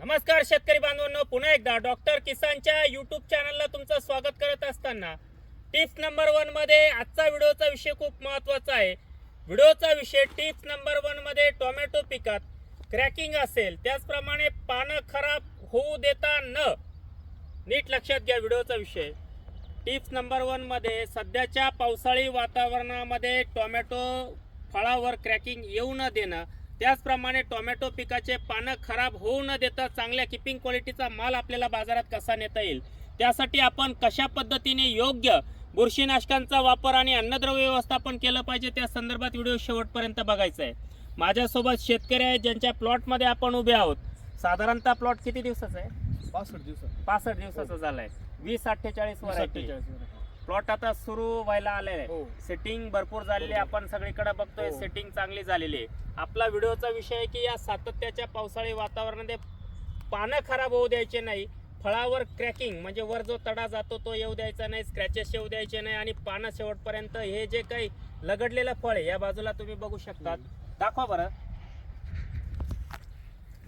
नमस्कार शेतकरी बांधवांनो पुन्हा एकदा डॉक्टर किसानच्या युट्यूब चॅनलला तुमचं स्वागत करत असताना टिप्स नंबर वनमध्ये आजचा व्हिडिओचा विषय खूप महत्त्वाचा आहे. व्हिडिओचा विषय टिप्स नंबर वनमध्ये टोमॅटो पिकात क्रॅकिंग असेल त्याचप्रमाणे पानं खराब होऊ देता न. नीट लक्षात घ्या व्हिडिओचा विषय. टिप्स नंबर वनमध्ये सध्याच्या पावसाळी वातावरणामध्ये टोमॅटो फळावर क्रॅकिंग येऊ न देणं त्याचप्रमाणे टोमॅटो पिकाचे पानं खराब होऊ न देता चांगल्या किपिंग क्वालिटीचा माल आपल्याला बाजारात कसा नेता येईल? त्यासाठी आपण कशा पद्धतीने योग्य बुरशीनाशकांचा वापर आणि अन्नद्रव्य व्यवस्थापन केलं पाहिजे त्या संदर्भात व्हिडिओ शेवटपर्यंत बघायचा आहे. माझ्यासोबत शेतकरी आहेत ज्यांच्या प्लॉटमध्ये आपण उभे आहोत. साधारणतः प्लॉट किती दिवसाचा आहे? पासष्ट दिवसात पासष्ट दिवसाचा झालाय. वीस अठ्ठेचाळीस व्हरायटी. सत्तेचाळीस प्लॉट आता सुरू व्हायला आलेला आहे हो. सेटिंग भरपूर झालेली आहे. आपण सगळीकडे बघतोय हो. सेटिंग चांगली झालेली आहे. आपला व्हिडिओचा विषय आहे की या सातत्याच्या पावसाळी वातावरणामध्ये पानं खराब होऊ द्यायचे नाही. फळावर क्रॅकिंग म्हणजे वर जो तडा जातो तो येऊ द्यायचा नाही स्क्रॅचेस येऊ द्यायचे नाही आणि पानं शेवटपर्यंत हे जे काही लगडलेलं फळ आहे या बाजूला तुम्ही बघू शकतात. दाखवा बरं.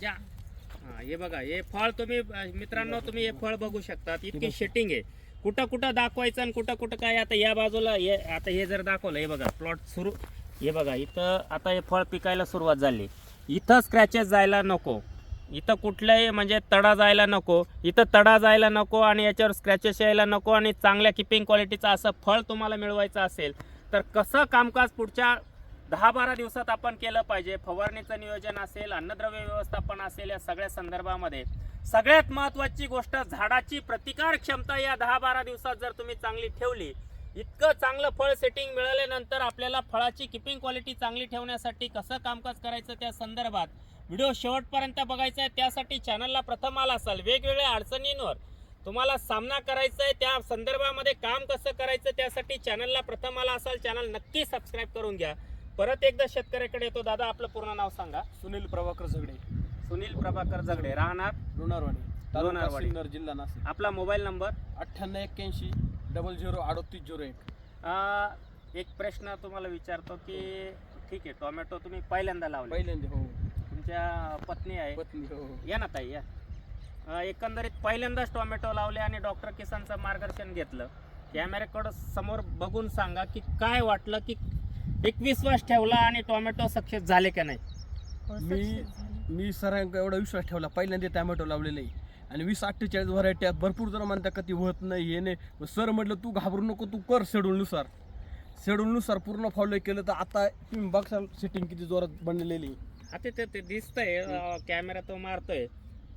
ज्या हा, हे बघा हे फळ तुम्ही मित्रांनो तुम्ही हे फळ बघू शकतात. इतकी शेटिंग आहे. कुठं कुठं दाखवायचं आणि कुठं कुठं काय आता या बाजूला हे आता हे जर दाखवलं हे बघा प्लॉट सुरू हे बघा इथं आता हे फळ पिकायला सुरुवात झाली. इथं स्क्रॅचेस जायला नको. इथं कुठल्याही म्हणजे तडा जायला नको. इथं तडा जायला नको आणि याच्यावर स्क्रॅचेस यायला नको आणि चांगल्या किपिंग क्वालिटीचं असं फळ तुम्हाला मिळवायचं असेल तर कसं कामकाज पुढच्या दहा बारा दिवसात आपण केलं पाहिजे. फवारणीचं नियोजन असेल अन्नद्रव्य व्यवस्थापन असेल या सगळ्या संदर्भामध्ये. सगळ्यात महत्वाची गोष्ट झाडाची प्रतिकार क्षमता या दहा बारा दिवसात जर तुम्ही चांगली ठेवली इतकं चांगलं फळ सेटिंग मिळाल्यानंतर आपल्याला फळाची किपिंग क्वालिटी चांगली ठेवण्यासाठी कसं कामकाज करायचं त्या संदर्भात व्हिडिओ शेवटपर्यंत बघायचा आहे. त्यासाठी चॅनलला प्रथम आला असाल वेगवेगळ्या अडचणींवर तुम्हाला सामना करायचा आहे. त्या संदर्भामध्ये काम कसं करायचं त्यासाठी चॅनलला प्रथम आला असाल चॅनल नक्की सबस्क्राईब करून घ्या. परत एकदा शेतकऱ्याकडे येतो. दादा आपलं पूर्ण नाव सांगा. सुनील प्रभाकर झगडे. सुनील प्रभाकर जगडे राहणार? लोणारवाडी. तालुका लोणारवाडी. सिन्नर जिल्हा नाशिक. आपला मोबाईल नंबर? अठ्ठ्याण्णव एक्क्याऐंशी डबल झिरो अडतीस झिरो एक. अं, एक प्रश्न तुम्हाला विचारतो की ठीक आहे टोमॅटो तुम्ही पहिल्यांदा लावले. पहिल्यांदा हो. तुमच्या पत्नी आहे. पत्नी हो. या ना ताई या. अं, एकंदरीत पहिल्यांदाच टोमॅटो लावले आणि डॉक्टर किसानचं मार्गदर्शन घेतलं. कॅमेऱ्याकडं समोर बघून सांगा की काय वाटलं की एक विश्वास ठेवला आणि टोमॅटो सक्सेस झाले का नाही? मी मी सरांक एवढा विश्वास ठेवला पहिल्यांदा टॅमॅटो लावलेले. आणि वीस अठ्ठेचाळीस व्हरायटी भरपूर जण म्हणतात का ती होत नाही हे नाही. मग सर म्हटलं तू घाबरू नको तू कर शेड्यूलनुसार. शेड्यूलनुसार पूर्ण फॉलो केलं तर आता तुम्ही बघसाल सेटिंग किती जोरात बनलेली. आता ते ते दिसतंय कॅमेरा तो मारतोय.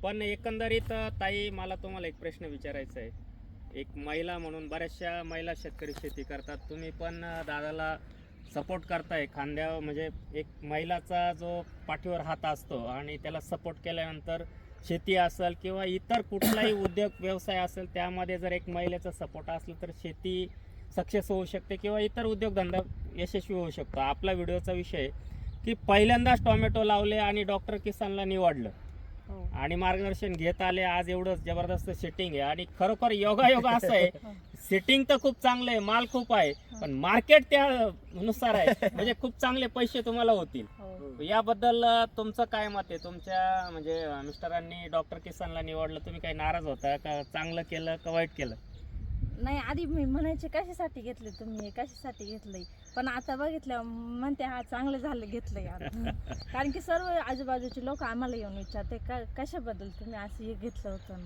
पण एकंदरीत ताई मला तुम्हाला एक प्रश्न विचारायचा आहे. एक महिला म्हणून बऱ्याचशा महिला शेतकरी शेती करतात. तुम्ही पण दादाला सपोर्ट करताय खांद्या म्हणजे एक महिलाचा जो पाठीवर हात असतो आणि त्याला सपोर्ट केल्यानंतर शेती असेल किंवा इतर कुठलाही उद्योग व्यवसाय असेल त्यामध्ये जर एक महिलेचा सपोर्ट असला तर शेती सक्सेस होऊ शकते किंवा इतर उद्योगधंदा यशस्वी होऊ शकतो आपला व्हिडिओचा विषय की पहिल्यांदाच टोमॅटो लावले आणि डॉक्टर किसानला निवडलं. आणि मार्गदर्शन घेत आले. आज एवढं जबरदस्त सेटिंग आहे. आणि खरोखर योगा योगा असं आहे. सेटिंग तर खूप चांगलं आहे. माल खूप आहे. पण मार्केट त्या नुसार आहे. म्हणजे खूप चांगले पैसे तुम्हाला होतील. हो. याबद्दल तुमचं काय मत आहे? तुमच्या म्हणजे मिस्टरांनी डॉक्टर किसानला निवडलं. तुम्ही काही नाराज होता का? चांगलं केलं का वाईट केलं? नाही आधी मी म्हणायचे कशासाठी घेतले तुम्ही कशासाठी घेतलंय? पण आता बघितलं म्हणते हा चांगलं झालं घेतलंय. कारण की सर्व आजूबाजूचे लोक आम्हाला येऊन विचारते का कशाबद्दल तुम्ही असं हे घेतलं होतं?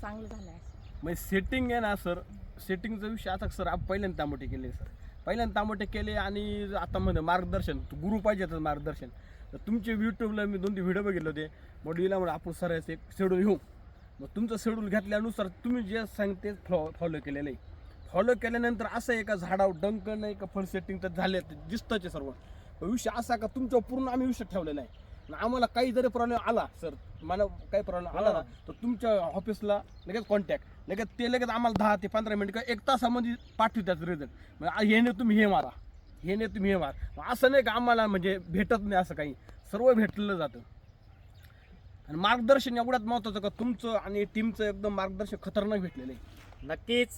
चांगलं झालं असं. म्हणजे सेटिंग आहे ना सर सेटिंगचा विषय आता सर आपण पहिल्यांदा तांबटे केले सर पहिल्यांदा तांबटे केले आणि आता म्हणजे मार्गदर्शन. गुरु पाहिजे तर मार्गदर्शन. तर तुमचे यूट्यूबला मी दोन तीन व्हिडिओ बघितले होते. म्हणून आपण सर एक शेड्यूल घेऊ. मग तुमचं शेड्यूल घेतल्यानुसार तुम्ही जे सांगते फॉ फॉलो केलेलं. आहे फॉलो केल्यानंतर असं आहे का झाडावर डंक नाही का फळ सेटिंग तर झाले दिसतंच सर्व. विषय असा का तुमच्यावर पूर्ण आम्ही विषय ठेवलेला आहे आम्हाला काही जरी प्रॉब्लेम आला सर मला काही प्रॉब्लेम आला ना तर तुमच्या ऑफिसला लगेच कॉन्टॅक्ट लगेच ते लगेच आम्हाला दहा ते पंधरा मिनिट किंवा एक तासामध्ये पाठवतात रिझल्ट हे नाही तुम्ही हे मारा. हे नाही तुम्ही हे मारा. असं नाही का आम्हाला म्हणजे भेटत नाही असं काही. सर्व भेटलं जातं. आणि मार्गदर्शन एवढ्यात महत्वाचं का तुमचं आणि टीमचं एकदम मार्गदर्शन खतरनाक भेटलेलं आहे. नक्कीच.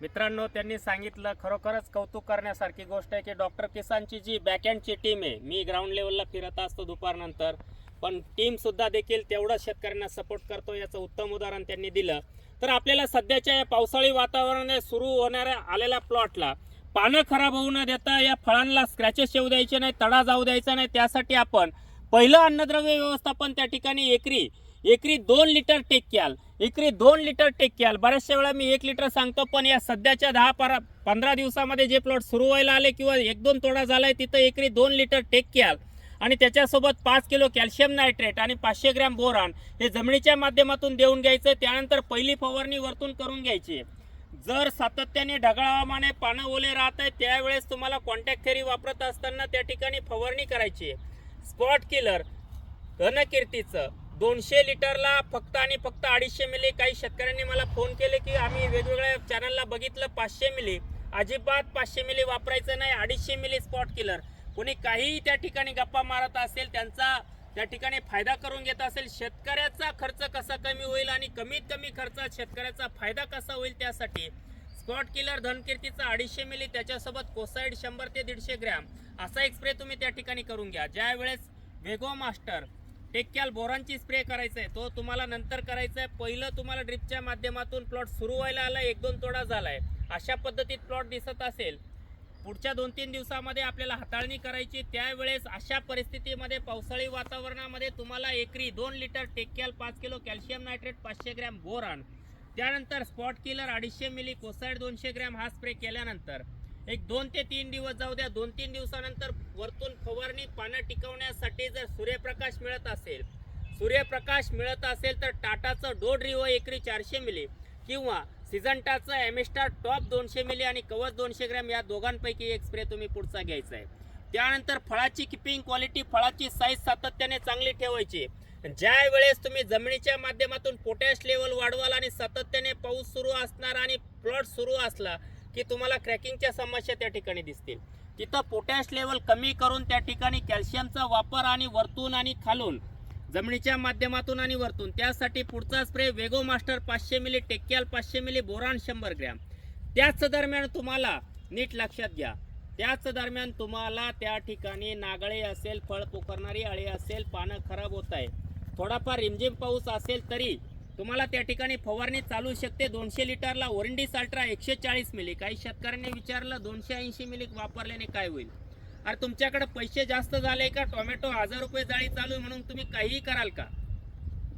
मित्रांनो त्यांनी सांगितलं खरोखरच कौतुक करण्यासारखी गोष्ट आहे की डॉक्टर किसानची जी बॅकहँडची टीम आहे मी ग्राउंड लेवलला फिरत असतो दुपारनंतर पण टीमसुद्धा देखील तेवढंच शेतकऱ्यांना सपोर्ट करतो याचं उत्तम उदाहरण त्यांनी दिलं. तर आपल्याला सध्याच्या या पावसाळी वातावरणाने सुरू होणाऱ्या आलेल्या प्लॉटला पानं खराब होऊ न देता या फळांना स्क्रॅचेस येऊ द्यायचे नाही तडा जाऊ द्यायचा नाही त्यासाठी आपण पहिलं अन्नद्रव्य व्यवस्थापन त्या ठिकाणी एकरी एकरी दोन लिटर टेक क्याल एकरी दोन लिटर टेक क्याल बऱ्याचशा वेळा मी एक लिटर सांगतो पण या सध्याच्या दहा परा पंधरा दिवसामध्ये जे प्लॉट सुरू व्हायला आले किंवा एक दोन तोडा झालाय तिथं एकरी दोन लिटर टेक्याल आणि त्याच्यासोबत पाच किलो कॅल्शियम नायट्रेट आणि पाचशे ग्रॅम बोरान हे जमिनीच्या माध्यमातून देऊन घ्यायचं त्यानंतर पहिली फवारणी वरतून करून घ्यायची. जर सातत्याने ढगाळ हवामाने पानं ओले राहत आहे त्यावेळेस तुम्हाला कॉन्टॅक्ट थेरी वापरत असताना त्या ठिकाणी फवारणी करायची. स्पॉट किलर घनकीर्तीचं. दोनशे लिटरला फक्त आणि फक्त अडीचशे मिली. काही शेतकऱ्यांनी मला फोन केले की आम्ही वेगवेगळ्या चॅनलला बघितलं पाचशे मिली. अजिबात पाचशे मिली वापरायचं नाही अडीचशे मिली स्पॉट किलर. कोणी काहीही त्या ठिकाणी गप्पा मारत असेल त्यांचा त्या ठिकाणी फायदा करून घेत असेल शेतकऱ्याचा खर्च कसा कमी होईल आणि कमीत कमी खर्चात शेतकऱ्याचा फायदा कसा होईल त्यासाठी स्पॉट किलर धनकीर्तीचा अडीचशे मिली त्याच्यासोबत कोसाईड शंभर ते दीडशे ग्रॅम. असा एक स्प्रे तुम्ही त्या ठिकाणी करून घ्या. ज्या वेळेस वेगो मास्टर टेक्याल बोरांची स्प्रे करायचा आहे तो तुम्हाला नंतर करायचा आहे पहिलं तुम्हाला ड्रिपच्या माध्यमातून प्लॉट सुरू व्हायला आला एक दोन तोडा झाला आहे अशा पद्धतीत प्लॉट दिसत असेल. पुढच्या दोन तीन दिवसामध्ये आपल्याला हाताळणी करायची. त्यावेळेस अशा परिस्थितीमध्ये पावसाळी वातावरणामध्ये तुम्हाला एकरी दोन लिटर टेक्याल पाच किलो कॅल्शियम नायट्रेट पाचशे ग्रॅम बोरान त्यानंतर स्पॉट किलर अडीचशे मिली कोसाईड दोनशे ग्रॅम हा स्प्रे केल्यानंतर एक दोन ते तीन दिवस जाऊ द्या दोन तीन दिवसानंतर वरतून फवारणी पानं टिकवण्यासाठी जर सूर्यप्रकाश मिळत असेल सूर्यप्रकाश मिळत असेल तर टाटाचं डोड रिओ एकरी चारशे मिली किंवा सिजंटाचं एमिस्टार टॉप दोनशे मिली आणि कवच दोनशे ग्रॅम या दोघांपैकी एक स्प्रे तुम्ही पुढचा घ्यायचा आहे. त्यानंतर फळाची किपिंग क्वालिटी फळाची साईज सातत्याने चांगली ठेवायची. ज्या वेळेस तुम्ही जमिनीच्या माध्यमातून पोटॅश लेवल वाढवाल आणि सातत्याने पाऊस सुरू असणार आणि प्लॉट सुरू असला की तुम्हाला क्रॅकिंगच्या समस्या त्या ठिकाणी दिसतील. तिथं पोटॅश लेवल कमी करून त्या ठिकाणी कॅल्शियमचा वापर आणि वरतून आणि खालून जमिनीच्या माध्यमातून आणि वरतून त्यासाठी पुढचा स्प्रे वेगो मास्टर पाचशे मिली टेक्याल पाचशे मिली बोरान शंभर ग्रॅम. त्याच दरम्यान तुम्हाला नीट लक्षात घ्या. त्याच दरम्यान तुम्हाला त्या ठिकाणी नागळे असेल फळ पोखरणारी अळी असेल पानं खराब होत आहे थोडाफार रिमझिम पाऊस असेल तरी तुम्हाला त्या ठिकाणी फवारणी चालू शकते. दोनशे लिटरला ओरंडी साल्ट्रा एकशे चाळीस मिली काही शेतकऱ्यांनी विचारलं दोनशे ऐंशी मिली वापरल्याने काय होईल? अरे तुमच्याकडे पैसे जास्त झाले का? टोमॅटो हजार रुपये जाळी चालू आहे म्हणून तुम्ही काहीही कराल का?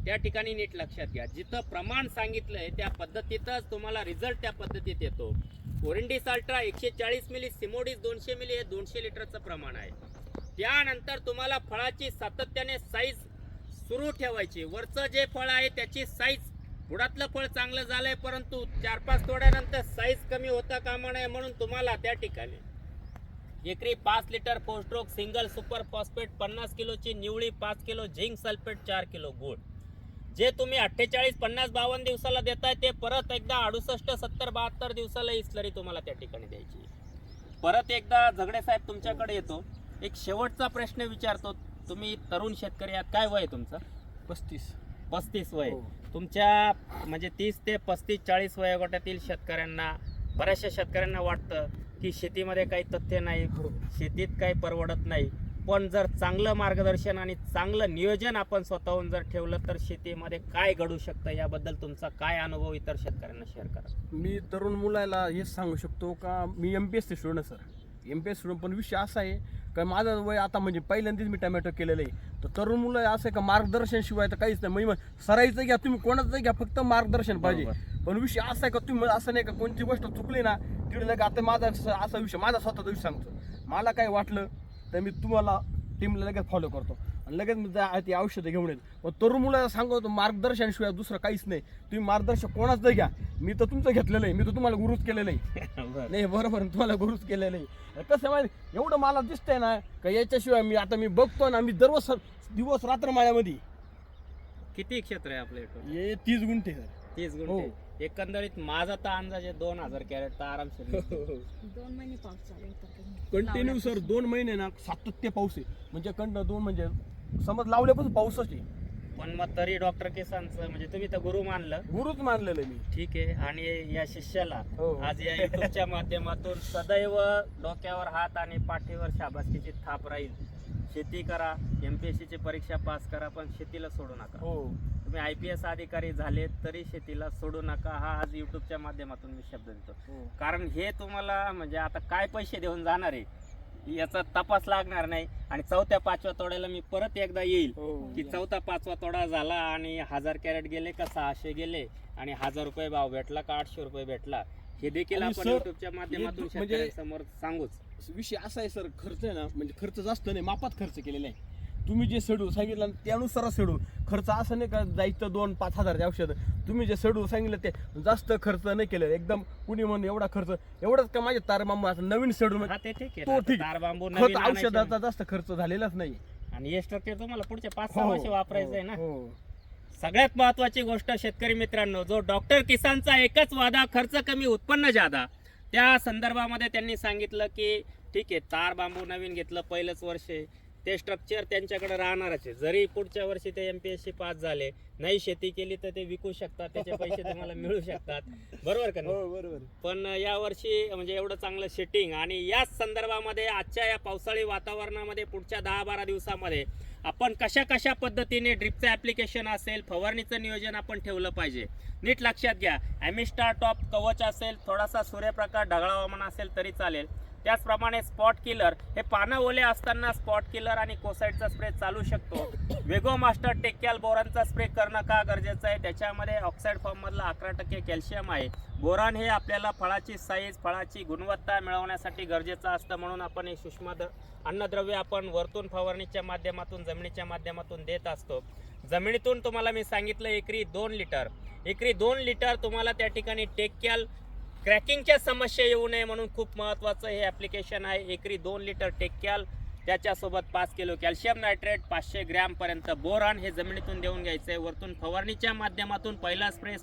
त्या ठिकाणी नीट लक्षात घ्या. जिथं प्रमाण सांगितलंय त्या पद्धतीतच तुम्हाला रिझल्ट त्या पद्धतीत येतो. ओरंडी साल्ट्रा एकशे चाळीस मिली सिमोडीस दोनशे मिली हे दोनशे लिटरचं प्रमाण आहे. त्यानंतर तुम्हाला फळाची सातत्याने साईज सुरू ठेवायची. वरचं जे फळ आहे त्याची साईज बुडातलं फळ चांगलं झालंय परंतु चार पाच तोड्यानंतर साईज कमी होता कामा नये म्हणून तुम्हाला त्या ठिकाणी. एकरी पाच लिटर पोस्ट्रोक सिंगल सुपर फॉस्फेट पन्नास किलोची निवळी पाच किलो झिंक सल्फेट चार किलो गुळ. जे तुम्ही अठ्ठेचाळीस पन्नास बावन्न दिवसाला देताय ते परत एकदा अडुसष्ट सत्तर बहात्तर दिवसाला इस्लरी तुम्हाला त्या ठिकाणी द्यायची. परत एकदा झगडे साहेब तुमच्याकडे येतो. एक शेवटचा प्रश्न विचारतो. तुम्ही तरुण शेतकरी आहात. काय वय आहे तुमचं? पस्तीस. पस्तीस वय. हो. तुमच्या म्हणजे तीस ते पस्तीस चाळीस वयोगटातील शेतकऱ्यांना बऱ्याचशा शेतकऱ्यांना वाटतं की शेतीमध्ये काही तथ्य नाही हो. शेतीत काही परवडत नाही. पण जर चांगलं मार्गदर्शन आणि चांगलं नियोजन आपण स्वतःहून जर ठेवलं तर शेतीमध्ये काय घडू शकतं? याबद्दल तुमचा काय अनुभव इतर शेतकऱ्यांना शेअर करा. मी तरुण मुलाला हेच सांगू शकतो का मी M P S C student sir M P S student पण विषय असा आहे का माझं वय आता म्हणजे पहिल्यांदाच मी टमॅटो केलेलं आहे. तर तरुण मुलं असं आहे का मार्गदर्शन शिवाय तर काहीच नाही. म्हणजे सरायचं घ्या तुम्ही कोणाचं घ्या फक्त मार्गदर्शन पाहिजे. पण विषय असा आहे का तुम्ही असं नाही का कोणती गोष्ट चुकली ना तिकडे लगे आता माझा स- असा विषय माझा स्वतःचा विषय सांगतो. मला काय वाटलं तर मी तुम्हाला टीमला लगेच फॉलो करतो. आणि लगेच मी जा ती औषधं घेऊन येईल. पण तरुण मुलाला सांगतो मार्गदर्शन शिवाय दुसरं काहीच नाही. तुम्ही मार्गदर्शन कोणाचं घ्या. मी तर तुमचं घेतलेलं आहे मी तर तुम्हाला गुरुच केलेलं आहे नाही बरोबर आहे, तुम्हाला गुरुच केलेलं आहे कसं आहे माहिती एवढं मला दिसतंय ना का याच्याशिवाय मी आता मी बघतो ना मी दररोज दिवस रात्र माझ्यामध्ये किती क्षेत्र आहे आपल्या इथं हे तीस गुंठे सर तीस हो. गुंठे एकंदरीत माझा तर अंदाज आहे दोन हजार कॅरेट तर आरामशीर निघतो. दोन महिने पाऊस चालू होता कंटिन्यू सर दोन महिने ना सातत्य पाऊस आहे. म्हणजे कंट दोन म्हणजे समज लावल्यापासून पाऊसच आहे. पण मग तरी डॉक्टर किसानचं म्हणजे तुम्ही तर गुरु मानलं. गुरुच मानलेलं आहे मी. ठीक आहे. आणि या शिष्याला हो. आज या युट्यूबच्या माध्यमातून सदैव डोक्यावर हात आणि पाठीवर शाबासकीची थाप राहील. शेती करा एम पी एस सीची परीक्षा पास करा पण शेतीला सोडू नका. हो. तुम्ही आय पी एस अधिकारी झाले तरी शेतीला सोडू नका. हा आज युट्यूबच्या माध्यमातून मी शब्द देतो. हो. कारण हे तुम्हाला म्हणजे आता काय पैसे देऊन जाणार आहे? याचा तपास लागणार नाही. आणि चौथ्या पाचव्या तोड्याला मी परत एकदा येईल. हो. की चौथा पाचवा तोडा झाला आणि हजार कॅरेट गेले का सहाशे गेले? आणि हजार रुपये भाव भेटला का आठशे रुपये भेटला? हे देखील आपण युट्यूबच्या माध्यमातून म्हणजे- शेतकऱ्यांसमोर सांगूच. विषय असा आहे सर खर्च आहे ना म्हणजे खर्च जास्त नाही मापात खर्च केलेला आहे. तुम्ही जे शेड्यूल सांगितलं त्यानुसार शेड्यूल खर्च असं नाही का जायचं दोन पाच हजारचे औषध. तुम्ही जे शेड्यूल सांगितलं ते जास्त खर्च नाही केलेलं. एकदम कुणी म्हणून एवढा खर्च. एवढंच का माझ्या तार मामा आता नवीन शेड्यूल हा ते ठीक तो आणायचे. औषधाचा जास्त खर्च झालेलाच नाही. आणि हे स्ट्रक्चर तुम्हाला पुढचे पाच सहा वर्ष वापरायचं आहे ना. हो. सगळ्यात महत्वाची गोष्ट शेतकरी मित्रांनो जो डॉक्टर किसानचा एकच वादा खर्च कमी उत्पन्न जादा त्या संदर्भामध्ये त्यांनी सांगितलं की ठीक आहे तार बांबू नवीन घेतलं पहिलंच वर्ष. ते स्ट्रक्चर त्यांच्याकडे राहणारच आहे. जरी पुढच्या वर्षी ते M P S C pass झाले नाही शेती केली तर ते विकू शकतात त्याचे पैसे तुम्हाला मिळू शकतात. बरोबर का नाही? हो बरोबर. पण या वर्षी म्हणजे एवढं चांगलं शेटिंग आणि याच संदर्भामध्ये आजच्या या पावसाळी वातावरणामध्ये पुढच्या दहा बारा दिवसामध्ये आपण कशा कशा पद्धतीने ड्रिपचं ॲप्लिकेशन असेल फवारणीचं नियोजन आपण ठेवलं पाहिजे. नीट लक्षात घ्या. ॲमिस्टार टॉप कवच असेल थोडासा सूर्यप्रकाश ढगाळ हवामान असेल तरी चालेल. त्याचप्रमाणे स्पॉट किलर हे पानं ओले असताना स्पॉट किलर आणि कोसाईडचा स्प्रे चालू शकतो. वेगो मास्टर टेक्याल बोरांचा स्प्रे करणं का गरजेचं आहे? त्याच्यामध्ये ऑक्साईड फॉर्ममधला अकरा टक्के कॅल्शियम आहे. बोरान हे आपल्याला फळाची साईज फळाची गुणवत्ता मिळवण्यासाठी गरजेचं असतं म्हणून आपण हे सूक्ष्म द्र- अन्नद्रव्य आपण वरतून फवारणीच्या माध्यमातून जमिनीच्या माध्यमातून देत असतो. जमिनीतून तुम्हाला मी सांगितलं एकरी दोन लिटर. एकरी दोन लिटर तुम्हाला त्या ठिकाणी टेक्याल क्रॅकिंगच्या समस्या येऊ नये म्हणून खूप महत्त्वाचं हे ॲप्लिकेशन आहे. एकरी दोन लिटर टेक्याल त्याच्यासोबत पाच किलो कॅल्शियम नायट्रेट पाचशे ग्रॅमपर्यंत बोरॉन हे जमिनीतून देऊन घ्यायचं आहे वरतून फवारणीच्या माध्यमातून पहिला स्प्रे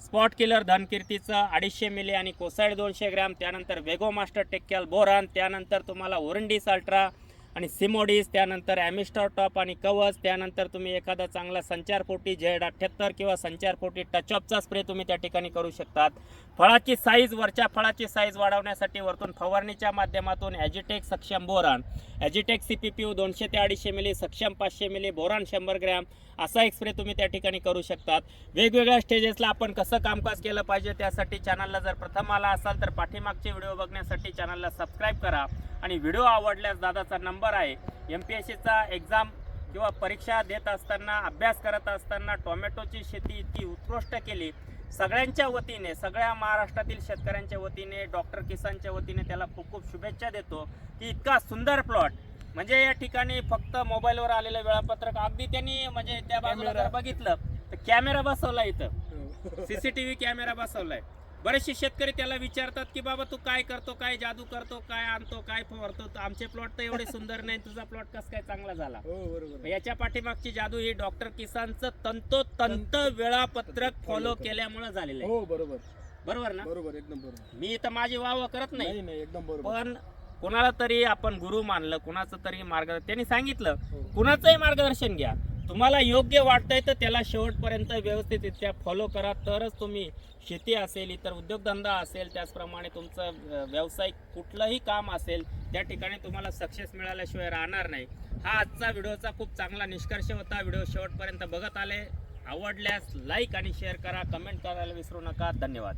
स्पॉट किलर धनकीर्तीचं अडीचशे मिली आणि कोसाईड दोनशे ग्रॅम त्यानंतर वेगो मास्टर टेक्याल बोरॉन त्यानंतर तुम्हाला ओरंडीस अल्ट्रा आणि सिमोडीस त्यानंतर ॲमिस्टॉर टॉप आणि कवच त्यानंतर तुम्ही एखादा चांगला संचारपोटी झेड अठ्ठ्याहत्तर किंवा संचारपोटी टचअपचा स्प्रे तुम्ही त्या ठिकाणी करू शकतात. फळाची साईज वरच्या फळाची साईज वाढवण्यासाठी वरतून फवारणीच्या माध्यमातून ॲजिटेक सक्षम बोरान. ॲजिटेक सी पी पी यू दोनशे ते अडीचशे मिली सक्षम पाचशे मिली बोरान शंभर ग्रॅम. असा एक स्प्रे तुम्ही त्या ठिकाणी करू शकतात. वेगवेगळ्या स्टेजेसला आपण कसं कामकाज केलं पाहिजे त्यासाठी चॅनलला जर प्रथम आला असाल तर पाठीमागचे व्हिडिओ बघण्यासाठी चॅनलला सबस्क्राईब करा. आणि व्हिडिओ आवडल्यास दादाचा नंबर आहे. एम पी एस सीचा एक्झाम किंवा परीक्षा देत असताना अभ्यास करत असताना टोमॅटोची शेती इतकी उत्कृष्ट केली सगळ्यांच्या वतीने सगळ्या महाराष्ट्रातील शेतकऱ्यांच्या वतीने डॉक्टर किसानच्या वतीने त्याला खूप खूप शुभेच्छा देतो की इतका सुंदर प्लॉट. म्हणजे या ठिकाणी फक्त मोबाईलवर आलेलं वेळापत्रक अगदी त्यांनी म्हणजे त्या बाजूला जर बघितलं तर कॅमेरा बसवला इथं. सीसीटीव्ही कॅमेरा बसवलाय. बरेचसे शेतकरी त्याला विचारतात की बाबा तू काय करतो काय जादू करतो काय आणतो काय फवारतो? आमचे प्लॉट तर एवढे सुंदर नाही तुझा प्लॉट कस काय चांगला झाला? हो याच्या पाठीमागची जादू ही डॉक्टर किसानचं तंतोतंत वेळापत्रक फॉलो केल्यामुळे झालेलं आहे. हो बरोबर. बरोबर ना? बरोबर एकदम बरोबर. मी तर माझी वाव करत नाही. नाही नाही एकदम बरोबर. पण कुणाला तरी आपण गुरु मानलं कुणाचं तरी मार्ग त्यांनी सांगितलं हो. कुणाचंही मार्गदर्शन घ्या. तुम्हाला योग्य वाटतंय तर त्याला शेवटपर्यंत व्यवस्थितरित्या फॉलो करा. तरच तुम्ही शेती असेल इतर उद्योगधंदा असेल त्याचप्रमाणे तुमचं व्यावसायिक कुठलंही काम असेल त्या ठिकाणी तुम्हाला सक्सेस मिळाल्याशिवाय राहणार नाही. हा आजचा व्हिडिओचा खूप चांगला निष्कर्ष होता. व्हिडिओ शेवटपर्यंत बघत आले. आवडल्यास लाईक आणि शेअर करा. कमेंट करायला विसरू नका. धन्यवाद.